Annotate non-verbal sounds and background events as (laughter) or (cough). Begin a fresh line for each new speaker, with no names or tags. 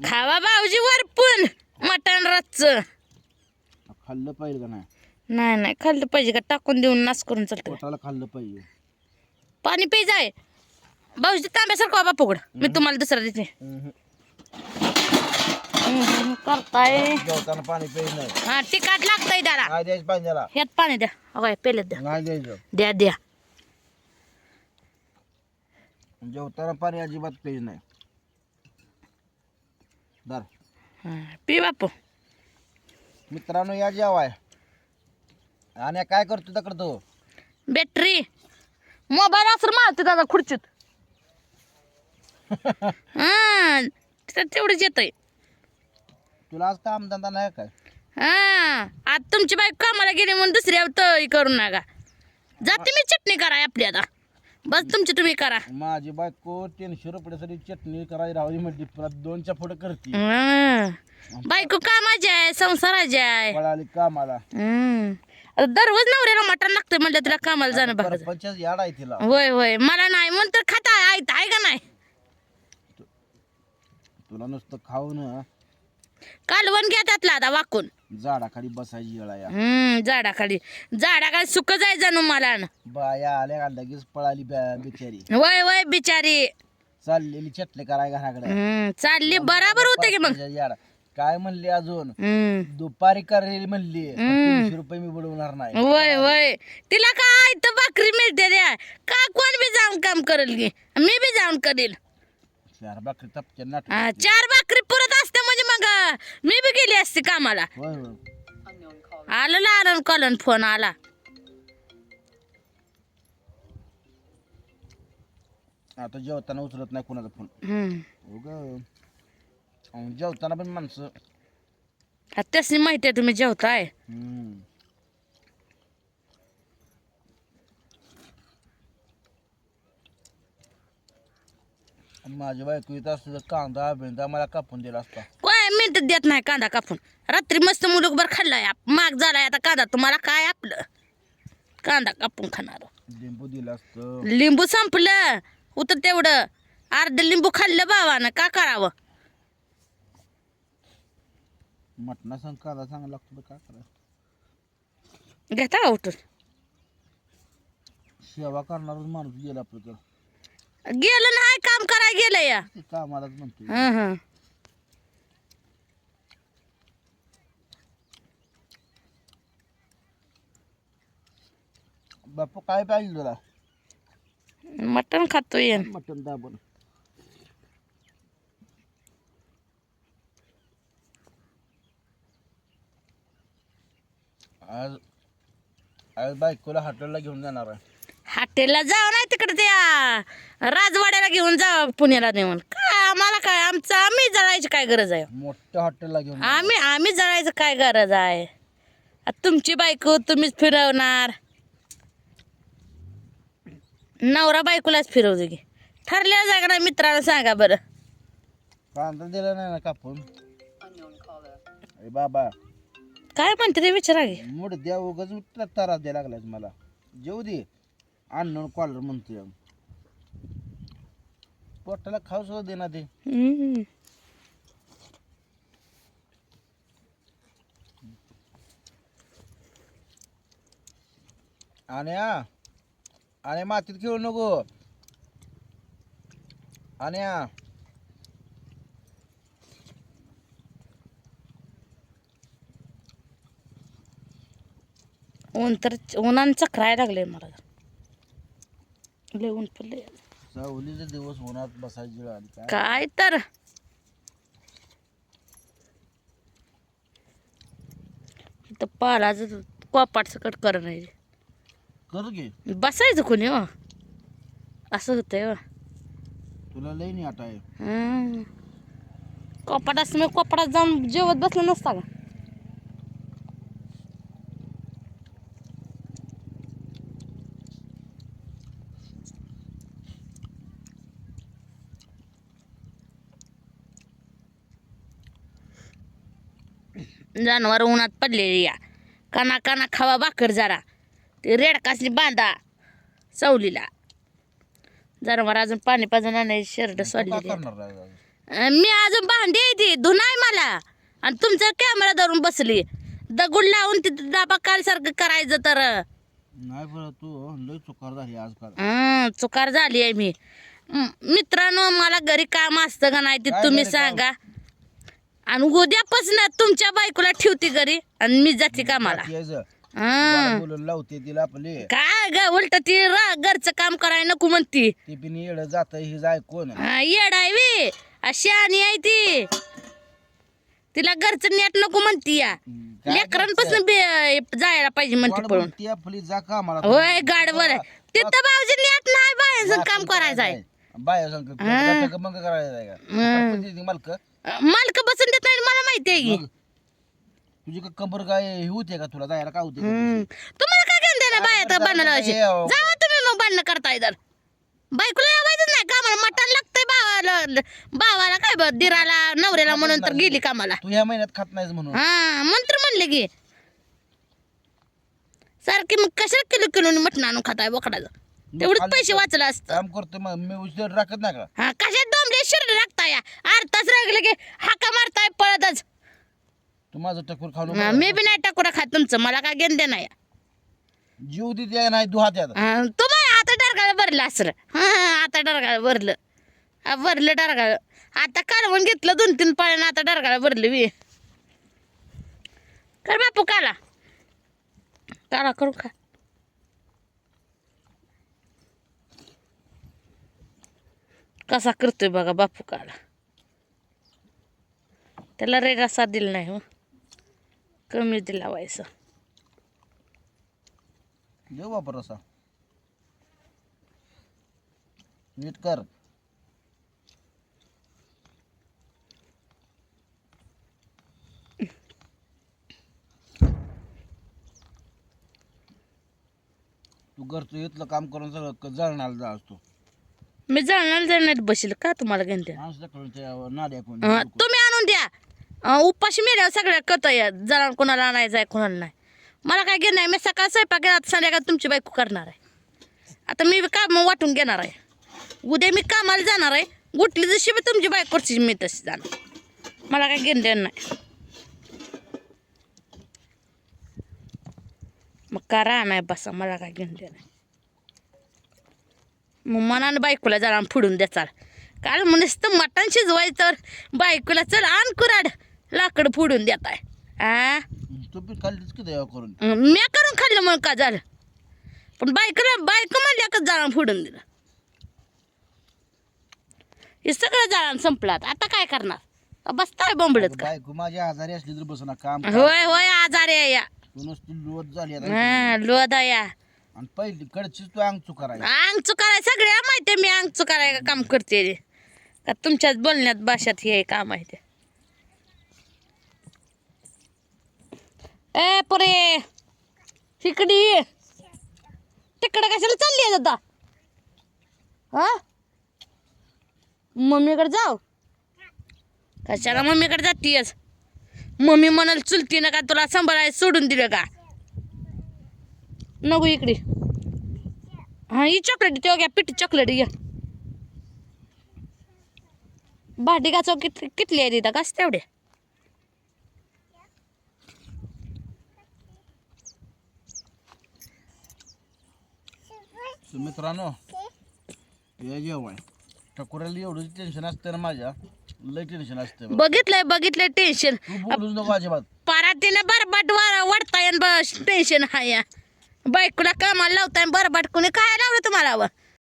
खावा भाऊजी वरपून. मटण रच्च.
खाल्लं पाहिजे का नाही?
नाही नाही खाल्लं पाहिजे का? टाकून देऊन नास करून चालतं
पोटाला खाल्लं पाहिजे.
पाणी प्यायचं आहे भाऊजी तांब्यासारखं बाबा पकड मी तुम्हाला दुसरा देते.
हम्म.
करताय.
जेवताना पाणी प्यायचं नाही.
हा तिखट लागतंय त्याला
नाही द्यायचं पाहिजे त्याला.
ह्यात पाणी द्या. अगं पेल्यात द्या.
नाही द्यायचं.
द्या द्या.
जेवताना पाणी अजिबात प्यायचं नाही. दर
हा, पी बापू.
मित्रांनो या जेवाय. आणि काय करतो तर करतो
बॅटरी मोबाईल असं मारते दादा खुर्चीत. (laughs) हा तिथं तेवढंच येतंय.
तुला आज काम धंदा नाही काय?
हा आता तुमची बाईक कामाला गेली म्हणून दुसऱ्या तळी करू नका. जाते मी चटणी करा आपली आता. बस तुमची तुम्ही करा.
माझी बायको तीनशे रुपयासाठी चटणी करायची राहली म्हटली परत दोनच्या पुढे करते.
हा. बायको कामाची आहे संसाराची आहे.
पळाली कामाला.
आता दररोज नवऱ्याला मटण लागतंय म्हणलं तिला कामाला जाणं बघायचं
पंचायत याड आहे तिला.
होय होय. मला नाही म्हणून तर खाता आहे आहे का नाही?
तुला नुसतं खाऊन
कालवण घ्या त्यातला आता वाकून.
झाडाखाली बसायची येळा या
हम्म झाडाखाली. झाडाखाली सुक जायचं ना मला न.
बाया आल्या का लगेच पळाली बा- बिचारी.
वय वय बिचारी.
चाललेली चटणी कराय घराकडे.
हम्म चालली बराबर होते की मग?
काय म्हणली अजून?
हम्म.
दुपारी करेल म्हणली. पण तीनशे रुपये मी बुडवणार नाही.
वय वय. तिला काय तर भाकरी मिळते द्या? का कोण बी जाऊन काम करेल की मी बी जाऊन करेल.
चार भाकरी तपच्या नाट
हा, चार भाकरी अं, मी बी गेली असते कामाला. आलं लालन कलन फोन आला.
आता जेवताना उचलत नाही कोणाचा फोन. उग. जेवताना पण माणसं.
त्यासनी माहिती आहे तुम्ही जेवताय.
हम्म. आणि माझी बायको येत असतं कांदा बिंदा मला कापून दिला असता.
मिनिट देत नाही कांदा कापून. रात्री मस्त मुलगभर खाल्लाय. माग झालाय आता कांदा. तुम्हाला काय आपलं? कांदा कापून खाणार.
लिंबू दिलं असतं.
लिंबू संपलं. होतं तेवढं. अर्ध लिंबू खाल्लं बाबानं का करावं?
मटणा सांग कांदा सांगायला लागतो तर काय करायचं?
घेता का उठून
सेवा करणारच माणूस गेला आपल्याकडं.
गेलं नाही काम करायला गेलं या
ते कामालाच म्हणतो
हं हं.
बापू काय पाहिजे तुला?
मटण खातोय.
मटण दाबून. आज आज बायकोला हॉटेलला घेऊन जाणार आहे.
हॉटेलला जाऊ नाही तिकडे त्या राजवाड्याला घेऊन जा पुण्याला नेऊन काय आम्हाला काय आमचं आम्ही जळायची काय गरज आहे?
मोठ्या हॉटेलला घेऊन
आम्ही आम्ही जळायचं काय गरज आहे? आता तुमची बायको तुम्हीच फिरवणार. नवरा बायकोलाच फिरवतो की. ठरल्या जागा ना मित्राला सांगा बरं.
कांदा दिला नाही ना कापून? अरे बाबा.
काय म्हणते ते विचारा की.
मूड द्या उगाच तारा द्यायला लागलाय मला. जेऊ दे. अन्न कॉलर म्हणतोय पोटाला खाऊ सुद्धा दे ना ते.
हम्म.
आणि हा आणि मातीत खेळू नको. आणि
ऊन तर उन्हानं चक्रायला लागले मला. लय ऊन पडले
सावलीचे दिवस उन्हात बसायची काय?
काय तर. इथं पालाचं कोपाट सकट कर नाही
कर घे?
बसायचं कोणी हो? असं होतंय हो.
तुला लई नाही
हम्म. कोपाट असं मी कोपाटात जाऊन जेवत बसलं नसता का? जनावर उन्हात पडलेली या. काना काना खावा भाकर जरा. ते रेडकासनी बांधा सावलीला. जनावर अजून पाणी पाजून आणायची शर्ट सोडलेली. मी अजून भांडी आहे ती धुनाय मला. आणि तुमचा कॅमेरा धरून बसली. दगड लावून तिथं डाबा कालसारखं करायचं तर.
नाही बरं तू लय चुकार झाली आजकाल
हं, चुकार झाली आहे मी. म- मित्रांनो मला घरी काम असतं का नाही ते
काय
तुम्ही
घरी काम?
सांगा आणि उद्यापासून तुमच्या बायकोला ठेवते घरी आणि मी जाते कामाला.
यायचं.
हं.
बाळा बोलून लावते तिला आपली
काय ग उलट ती रा- घरचं काम करायला नको म्हणती
ती येड जात ही
हा, येड आहे वी अशी आणि आहे ती तिला घरचं नेट नको म्हणती या
काय
लेकरांपासून बे- जायला पाहिजे म्हणते पळून
ती आपली जा कामाला
होय गाडवर तिथं भाऊजी नेट नाही बायांचं काम करायचं आहे
बाय सांग मग करायचं आहे का किती मालक
मालक बसून देत नाही मला माहिती आहे की
मग तुझी का कंबर काय हे होते का तुला जायला? काय होते
हम्म. तुम्हाला काय घेऊन द्यायला बाया लावायची
हे, अहो.
जावा तुम्ही मग बांधणं करताय तर. बायकोला यावायचं नाही कामाला. मटण लागतंय भावाला. भावाला काय बरं? दिराला नवऱ्याला म्हणून तर गेली कामाला.
तू ह्या महिन्यात खात नाहीस म्हणून.
हा मंत्र म्हणले की. सारखी मग कशाला किलो किलो मटण आणून खाताय बोकडाचं? तेवढेच पैसे
तर
वाचलं असतं.
काम करतो मग. मी उशीर राखत नाही का?
हा कशात डोंबले? शरीर लागताय अर्ध तास राहिले की हाका मारताय पळतच.
तू माझं टकूर खाऊ
हा, मी बी नाही टाकुरा खात तुमचं. मला काय घेणं नाही.
जीव देते नाही दुहात यात
तुम्हाला आता डरगाळ भरलं असं हा आता डरगाळ भरलं. हा, भरलं डरगाळ. आता कालवून घेतलं दोन तीन पाळ्यानं आता डरगाळ भरलं मी कर बापू काला. काला करू का कसा करतोय बघा बापू काला. त्याला रे रसा दिला नाही हो. कमी दिला व्हायचं
देऊ वापर असा. नीट कर. तू घरचं इथलं काम करून सगळं जळणाला जा असतो.
मी जाणार जाणार बसेल का तुम्हाला
माणसाकडून कोण
अं, तुम्ही आणून द्या. उपाशी मेल्या सगळ्या कत जरा कोणाला आणायचं आहे कोणाला नाही. मला काय घेणार आहे मी सकाळ स्वयंपाक आता संध्याकाळ तुमची बायको करणार आहे. आता मी काम वाटून घेणार आहे. उद्या मी कामाला जाणार आहे गुटली जशी मी तुमची बायकोची मी तशी जाणार. मला काय घेणं देणार नाही. मग करा नाही बसा मला काय घेणं देणार नाही. मग मनानं बायकोला जरा फुडून द्याचाल काल तर मटण शिजवायचं तर बायकोला चल आण कुराड लाकड फोडून देत आहे आ?
तू पीठ खाल्लीच की देवा करून?
म्या करून खाल्लं मग का झालं? पण बायकोला बायको म्हणल्या का जाळण फोडून दिलं? हे सगळं जाळण संपलं आता. काय करणार? बसताय बोंबडत का?
बायको माझी आजारी असली तर बसना काम
होय होय आजारी आहे या.
तू नुसती लोट झाली आता.
हा लोदा या.
आणि पहिली कडचीच तू अंग चुकारायला
अंग चुकाराय सगळ्या माहिती आहे मी अंग चुकाराय काम करते. रे. का तुमच्याच बोलण्यात भाषात हे काम आहे ते. ए परे. तिकडी तिकडे तिकडं कशाला चालली आहे आता? हा? मम्मीकडे जाऊ कशाला मम्मीकडे जातीयस? मम्मी म्हणाल चुलती ना का तुला सांभाळायला सोडून दिलं का? नको इकडे. हा ही चॉकलेट तेव्हा घ्या पिठी चॉकलेट घ्या. भाटी का चौकीत कितली आहे तिथं कस तेवढ्या
तर मित्रांनो हे जेवाय टकोऱ्याला एवढं टेन्शन असतं ना माझ्या. लय टेन्शन असतं बघ.
बघितलंय बघितलंय टेन्शन
तू बोलूच नको अजिबात.
परातीने बरबाट वार वाढताय बस टेन्शन हा या. बायकोला कामाला लावताय बरबाट कोणी काय लावलं तुम्हाला व